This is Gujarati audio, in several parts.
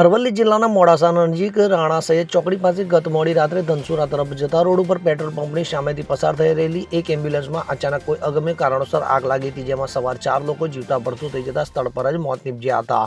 અરવલ્લી જિલ્લાના મોડાસા નજીક રાણા ચોકડી પાસે ગત મોડી રાત્રે ધનસુરા તરફ જતા રોડ ઉપર પેટ્રોલ પંપની સામેથી પસાર થઈ રહેલી એક એમ્બ્યુલન્સમાં અચાનક કોઈ અગમ્ય કારણોસર આગ લાગી હતી, જેમાં સવાર ચાર લોકો જીવતા ભરતું થઈ જતા સ્થળ પર જ મોત નીપજ્યા હતા.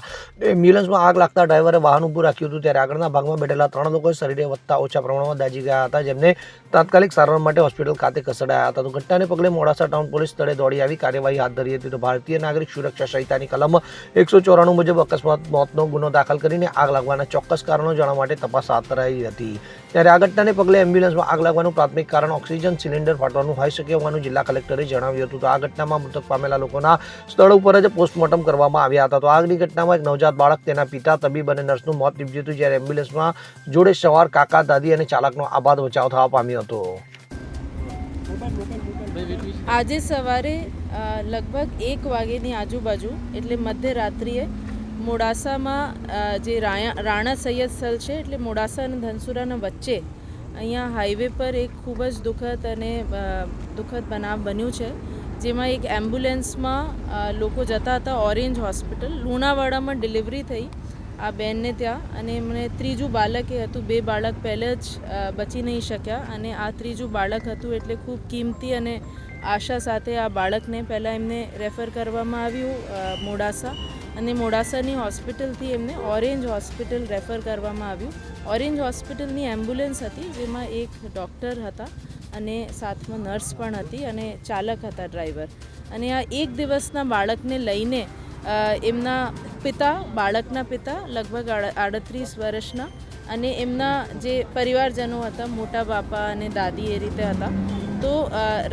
એમ્બ્યુલન્સમાં આગ લાગતા ડ્રાઈવરે વાહન ઊભું રાખ્યું હતું, ત્યારે આગળના ભાગમાં બેઠેલા ત્રણ લોકો શરીરે વધતા ઓછા પ્રમાણમાં દાજી ગયા હતા, જેમને તાત્કાલિક સારવાર માટે હોસ્પિટલ ખાતે ખસેડાયા હતા. તો ઘટનાને પગલે મોડાસા ટાઉન પોલીસ સ્થળે દોડી આવી કાર્યવાહી હાથ ધરી હતી. તો ભારતીય નાગરિક સુરક્ષા સંહિતાની કલમ એકસો ચોરાણું મુજબ અકસ્માત મોતનો ગુનો દાખલ કરીને આગ લાગવાના ચોક્કસ કારણો જાણવા માટે તપાસ હાથ ધરાઈ હતી. ત્યારે આ ઘટનાને પગલે એમ્બ્યુલન્સમાં આગ લાગવાનું પ્રાથમિક કારણ ઓક્સિજન સિલિન્ડર ફાટવાનું હોઈ શકે હોવાનું જિલ્લા કલેક્ટરે જણાવ્યું હતું. તો આ ઘટનામાં મૃતક પામેલા લોકોના સ્થળ ઉપર જ પોસ્ટમોર્ટમ કરવામાં આવ્યા હતા. તો આગની ઘટનામાં એક નવજાત બાળક, તેના પિતા, તબીબ અને નર્સનું મોત નીપજ્યું હતું, જ્યારે એમ્બ્યુલન્સમાં જોડે સવાર, કાકા, દાદી અને ચાલકનો આબાદ બચાવ થવા પામ્યો હતો. આજે સવારે લગભગ એક વાગ્યાની આજુબાજુ, એટલે મધ્યરાત્રિએ મોડાસામાં જે રાયા, રાણા સૈયદ સ્થળ છે, એટલે મોડાસા અને ધનસુરાના વચ્ચે અહીંયા હાઈવે પર એક ખૂબ જ દુઃખદ અને દુઃખદ બનાવ બન્યું છે. જેમાં એક એમ્બ્યુલન્સમાં લોકો જતા હતા ઓરેન્જ હોસ્પિટલ. લુણાવાડામાં ડિલિવરી થઈ આ બેનને ત્યાં અને એમને ત્રીજું બાળક, એ હતું, બે બાળક પહેલે જ બચી નહીં શક્યા અને આ ત્રીજું બાળક હતું એટલે ખૂબ કિંમતી અને આશા સાથે આ બાળકને પહેલાં એમને રેફર કરવામાં આવ્યું મોડાસા. અને મોડાસાની હોસ્પિટલથી એમને ઓરેન્જ હોસ્પિટલ રેફર કરવામાં આવ્યું. ઓરેન્જ હોસ્પિટલની એમ્બ્યુલન્સ હતી, જેમાં એક ડૉક્ટર હતા અને સાથમાં નર્સ પણ હતી અને ચાલક હતા ડ્રાઈવર. અને આ એક દિવસના બાળકને લઈને એમના પિતા, બાળકના પિતા લગભગ આડ- આડત્રીસ વર્ષના. અને એમના જે પરિવારજનો હતા, મોટા બાપા અને દાદી એ રીતે હતા. તો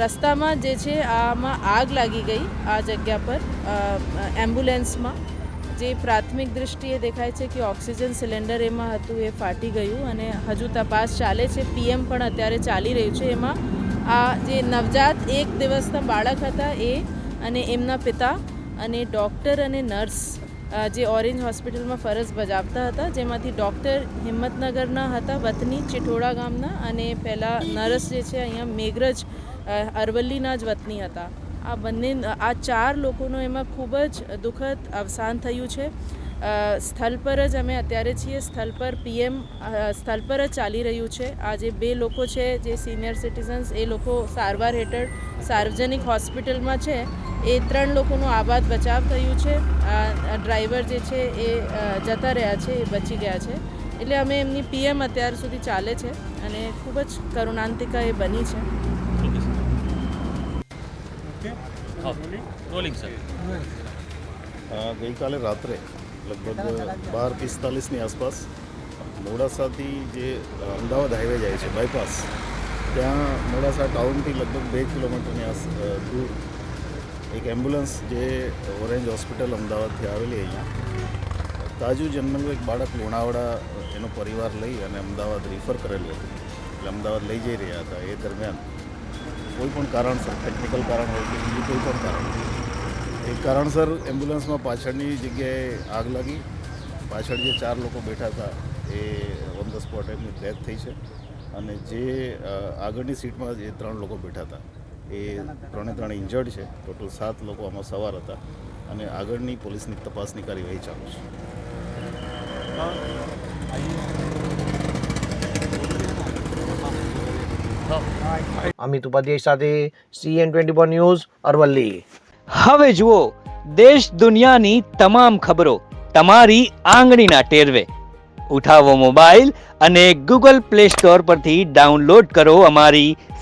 રસ્તામાં જે છે, આમાં આગ લાગી ગઈ આ જગ્યા પર એમ્બ્યુલન્સમાં. જે પ્રાથમિક દૃષ્ટિએ દેખાય છે કે ઓક્સિજન સિલિન્ડર એમાં હતું, એ ફાટી ગયું અને હજુ તપાસ ચાલે છે. પીએમ પણ અત્યારે ચાલી રહ્યું છે. એમાં આ જે નવજાત એક દિવસના બાળક હતા એ અને એમના પિતા અને ડૉક્ટર અને નર્સ જે ઓરેન્જ હોસ્પિટલમાં ફરજ બજાવતા હતા, જેમાંથી ડૉક્ટર હિંમતનગરના હતા, વતની ચિઠોડા ગામના અને પહેલાં નર્સ જે છે, અહીંયા મેઘરજ અરવલ્લીના જ વતની હતા. આ બંને, આ ચાર લોકોનું એમાં ખૂબ જ દુઃખદ અવસાન થયું છે. સ્થળ પર જ અમે અત્યારે છીએ, સ્થળ પર પીએમ સ્થળ પર જ ચાલી રહ્યું છે. આ જે બે લોકો છે, જે સિનિયર સિટીઝન્સ, એ લોકો સારવાર હેઠળ સાર્વજનિક હોસ્પિટલમાં છે. એ ત્રણ લોકોનું આબાદ બચાવ થયું છે. આ ડ્રાઈવર જે છે એ જતા રહ્યા છે એ બચી ગયા છે. એટલે અમે એમની પીએમ અત્યાર સુધી ચાલે છે અને ખૂબ જ કરુણાંતિકા એ બની છે. ગઈકાલે રાત્રે લગભગ બાર પિસ્તાલીસની આસપાસ મોડાસાથી જે અમદાવાદ હાઈવે જાય છે બાયપાસ ત્યાં મોડાસા ટાઉનથી લગભગ બે કિલોમીટરની આસ દૂર એક એમ્બ્યુલન્સ જે ઓરેન્જ હોસ્પિટલ અમદાવાદથી આવેલી અહીંયા તાજુ જન્મેલું એક બાળક લુણાવાડા એનો પરિવાર લઈ અને અમદાવાદ રિફર કરેલું હતું એટલે અમદાવાદ લઈ જઈ રહ્યા હતા એ દરમિયાન કોઈ પણ કારણસર ટેકનિકલ કારણ હોય કે બીજું કોઈ પણ કારણ એક કારણસર એમ્બ્યુલન્સમાં પાછળની જગ્યાએ આગ લાગી. પાછળ જે ચાર લોકો બેઠા હતા એ ઓન ધ સ્પોટ એમની ડેથ થઈ છે. અને જે આગળની સીટમાં જે ત્રણ લોકો બેઠા હતા. એ ત્રણે ત્રણ ઇન્જર્ડ છે. ટોટલ સાત લોકો આમાં સવાર હતા અને આગળની પોલીસની તપાસની કાર્યવાહી ચાલુ છે. અમિત ઉપાધ્યાય સાથે CN twenty four news Aravalli. હવે જુઓ દેશ દુનિયાની તમામ ખબરો તમારી આંગળીના ટેરવે. ઉઠાવો મોબાઈલ અને ગૂગલ પ્લે સ્ટોર પરથી ડાઉનલોડ કરો અમારી